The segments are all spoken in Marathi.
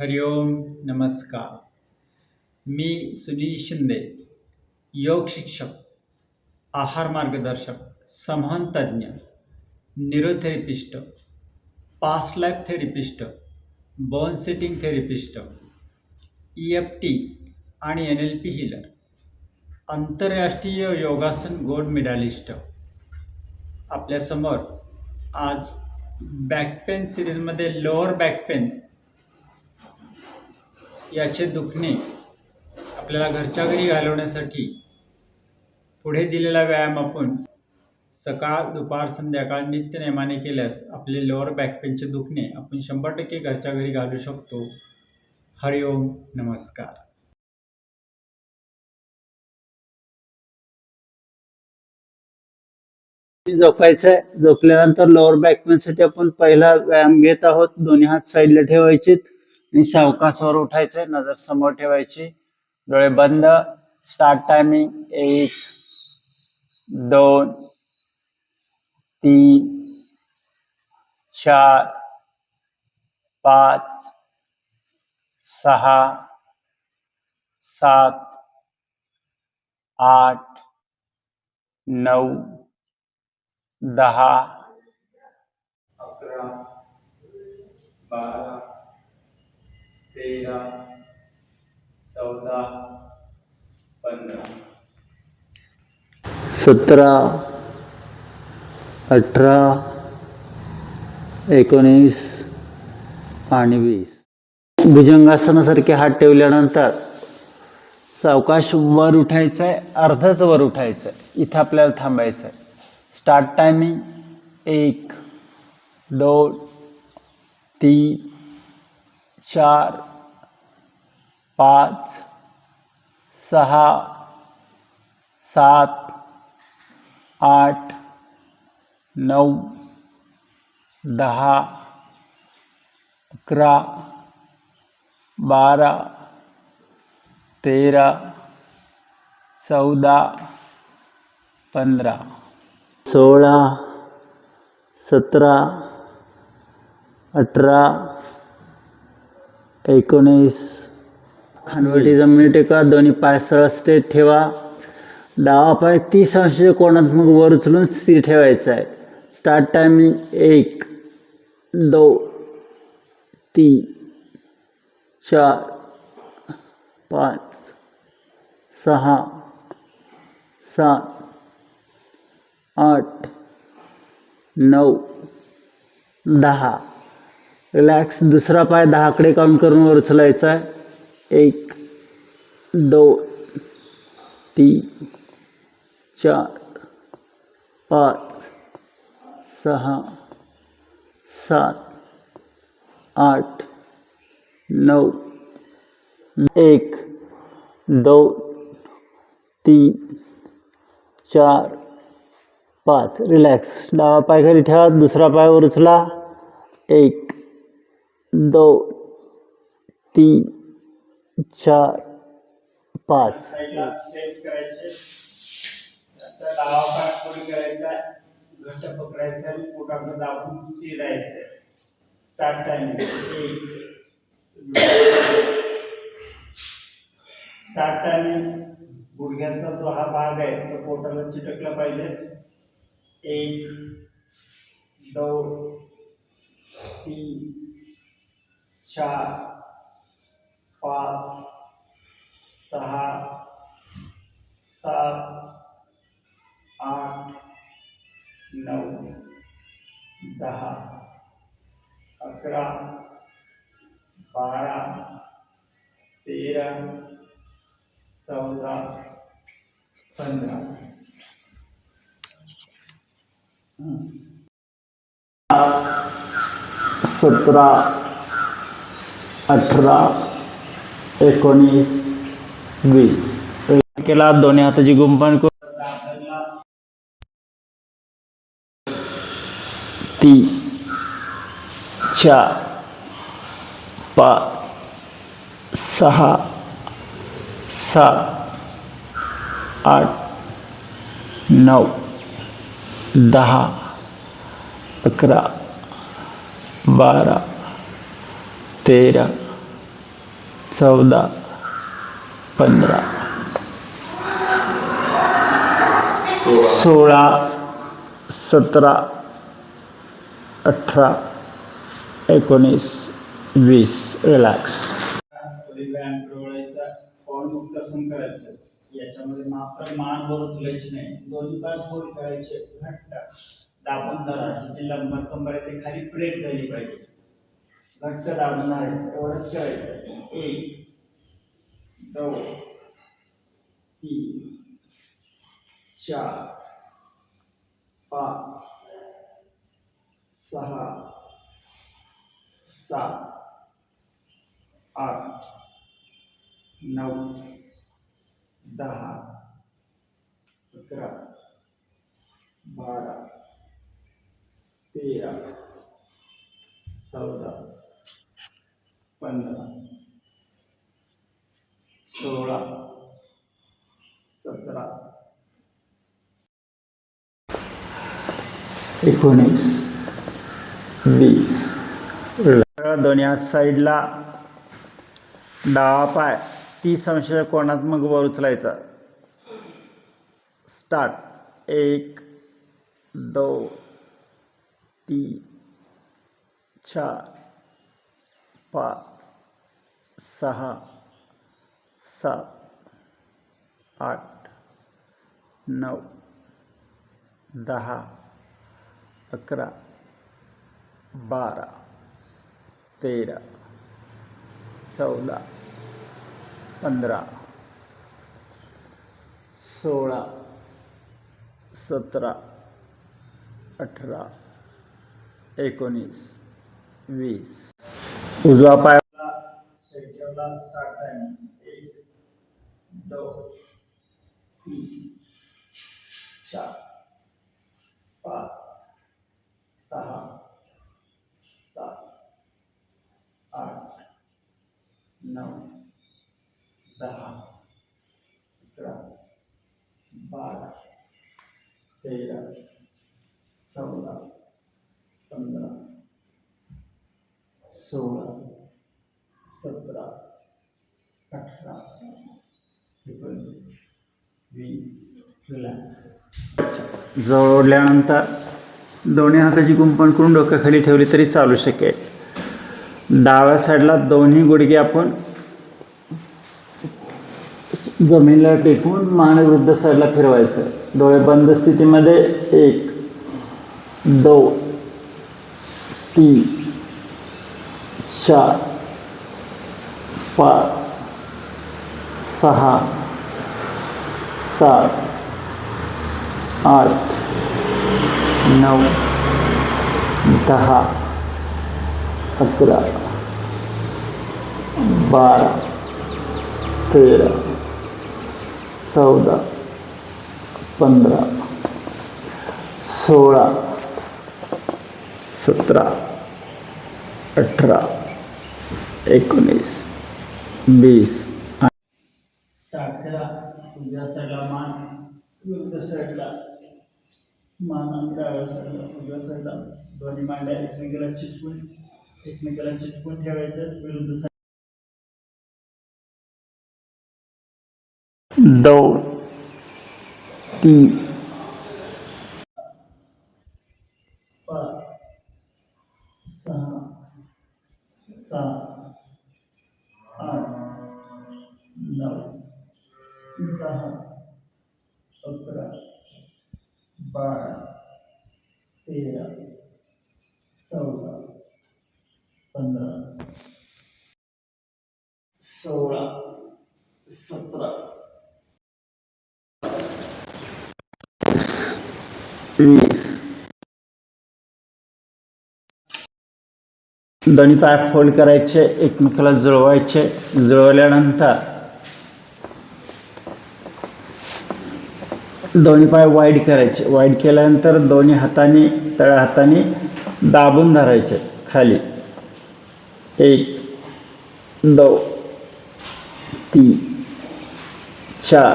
हरिओम नमस्कार. मी सुनील शिंदे योग शिक्षक आहार मार्गदर्शक संवहन तज्ज्ञ neurotherapist past life therapist bone setting therapist E F T आणि एन एल पी हिलर आंतरराष्ट्रीय योगासन गोल्ड मेडॅलिस्ट आपल्यासमोर आज बॅकपेन सिरीजमध्ये लोअर बॅकपेन याचे दुखणे आपल्याला घरच्या घरी घालवण्यासाठी पुढे दिलेला व्यायाम आपण सकाळ दुपार संध्याकाळ नित्यनेमाने केल्यास आपले लोअर बॅकपेनचे दुखणे आपण शंभर टक्के घरच्या घरी घालू शकतो. हरिओम नमस्कार. झोपायचं आहे झोपल्यानंतर लोअर बॅकपेनसाठी आपण पहिला व्यायाम घेत आहोत. दोन्ही हात साईडला ठेवायचे आणि सावकासवर उठायचे नजर समोर ठेवायची. डोळे बंद स्टार्ट टायमिंग एक दोन तीन चार पाच सहा सात आठ नऊ दहा अकरा बारा तेरा चौदा पंधरा. सतरा अठरा एकोणीस आणि वीस. भुजंगासनासारखे हात ठेवल्यानंतर सावकाश वर उठायचं आहे अर्धच वर उठायचं आहे इथं आपल्याला थांबायचं आहे स्टार्ट टायमिंग एक दोन तीन चार पाच, सहा, सात, आठ नऊ दहा, अकरा बारा तेरा चौदा पंधरा सोळा सतरा अठरा एकोणीस खानवटी जमिनी टेका दोन्ही पाय सरळ स्ट्रेट ठेवा. डावा पाय तीस अंश कोणात मग वर उचलून स्थिर ठेवायचा आहे. स्टार्ट टायमिंग एक दोन तीन चार पाच सहा सात आठ नऊ दहा. रिलॅक्स दुसरा पाय दहाकडे काउंट करून वर उचलायचा आहे. एक दोन तीन चार पाच सहा सात आठ नऊ एक दोन तीन चार पाच. रिलॅक्स डावा पाय खाली ठेवा दुसरा पाय वर उचला. एक दोन तीन चार पाच. साईडला स्ट्रेच करायचे नंतर डावा पाय पुढे करायचा घट्ट पकडायचा आणि पोटाकडे दाबून स्थिर राहायचं स्टार्ट टाइम स्टार्ट टायमिंग गुडघ्यांचा जो हा भाग आहे तो पोटाला चिटकला पाहिजे. एक दोन तीन चार पाच सहा सात आठ नऊ दहा अकरा बारा तेरा चौदा पंधरा सतरा अठरा एकोणीस वीस. केला दोन्ही हाताची गुंपण तीन चार पाच सहा सात आठ नऊ दहा अकरा बारा तेरा चौदा पंधरा सोळा सतरा अठरा एकोणीस वीस. रिलॅक्स पुढील करायचं याच्यामध्ये मात्र मान वर उचलायची नाही. दोन्ही पाय फोल्ड करायचे. घट्ट. दाबून धरा. जिथे लंबर कंबर आहे ते खाली प्रेस झाली पाहिजे. घट्ट दाबून धरायचं एवढंच करायचं. एक दोन तीन चार पाच सहा सात आठ नऊ दहा अकरा बारा तेरा चौदा पंधरा सोळा सतरा एकोणीस वीस. दोन्ही साईडला. डावा पाय. तीस अंश कोणात मग वर उचलायचा? स्टार्ट. एक दोन तीन चार पाच. सहा सात आठ नऊ दहा, अकरा बारा तेरा चौदा पंधरा सोळा सतरा अठरा एकोणीस, वीस। उजवा पाय स्ट्रेचरला स्टार्ट टाइम एक दोन तीन चार, पाच, सहा, सात, आठ नऊ दहा, अकरा बारा तेरा चौदा पंधरा सोळा जवळल्यानंतर दोन्ही हाताची कुंपण करून डोक्याखाली ठेवली तरी चालू शकेल. डाव्या साईडला दोन्ही गुडघे आपण जमिनीला टेकून मान वृद्ध साईडला फिरवायचं. डोळे बंद स्थितीमध्ये एक दोन तीन चार पाच सहा सात आठ नऊ दहा अकरा बारा तेरा चौदा पंधरा सोळा सतरा अठरा एकोणीस वीस. अकरा उजव्या साईडला मान विरुद्ध साईडला मान आणि डाव्या साईडला उजव्या साईडला दोन्ही मांड्या एकमेकाला चिटकून एकमेकाला चिटकून ठेवायच्या विरुद्ध साईड तीन. पाच सहा सात आठ नऊ दहा अकरा बारा तेरा चौदा पंधरा सोळा सतरा वीस दोन्ही पाय फोल्ड करायचे एकमेकाला जुळवायचे जुळवल्यानंतर दोन्ही पाय वाईड करायचे. वाईड केल्यानंतर दोन्ही हाताने तळ्या हाताने दाबून धरायचे खाली. एक दोन तीन चार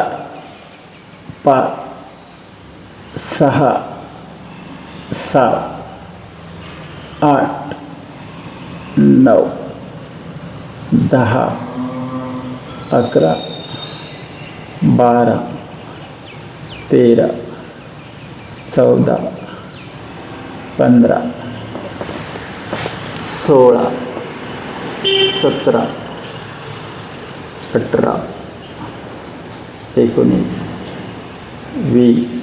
पाच सहा सात आठ नऊ दहा अकरा बारा तेरा चौदा पंधरा सोळा सतरा अठरा एकोणीस वीस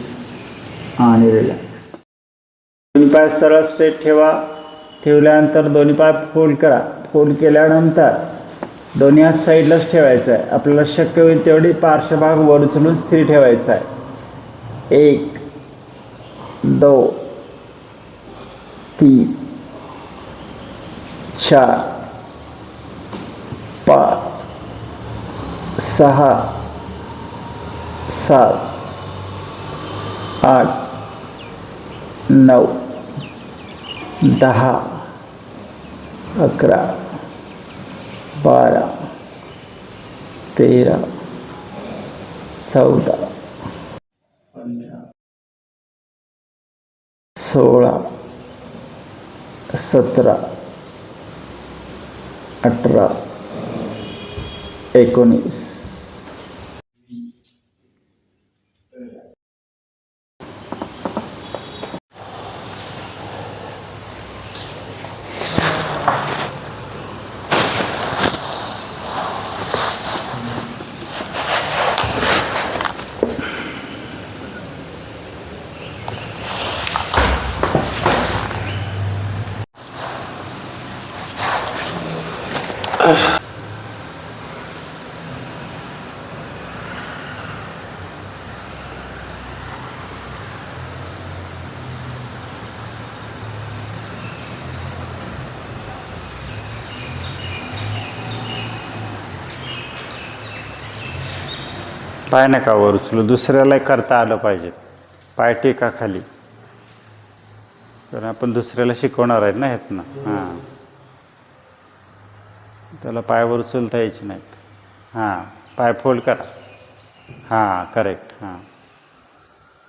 आणि रिलॅक्स दोन्ही पाय सरळ स्ट्रेट ठेवा. ठेवल्यानंतर दोन्ही पाय फोल्ड करा. फोल्ड केल्यानंतर दोन्ही हात साईडलाच ठेवायचं आहे आपल्याला शक्य होईल तेवढी पार्श्वभाग वर उचलून स्थिर ठेवायचा आहे एक दोन तीन चार पाच सहा सात आठ नऊ दहा अकरा बारा तेरा चौदा पंधरा सोळा सतरा अठरा एकोणीस. पाय नका वर उचलू दुसऱ्याला करता आलं पाहिजे. पाय टेका खाली. कारण आपण दुसऱ्याला शिकवणार आहेत ना ह्यातनं. हां. त्याला पायावर उचलता यायची नाहीत. हां पाय फोल्ड करा. हां करेक्ट हां.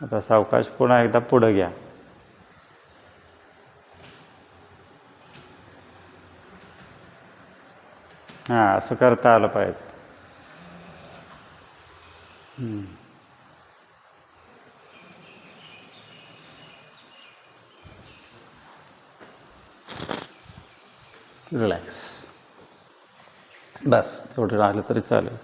आता सावकाश पुन्हा एकदा पुढं घ्या. हां असं करता आलं पाहिजे. रिलॅक्स बस थोडं राहिलं तरी चालेल.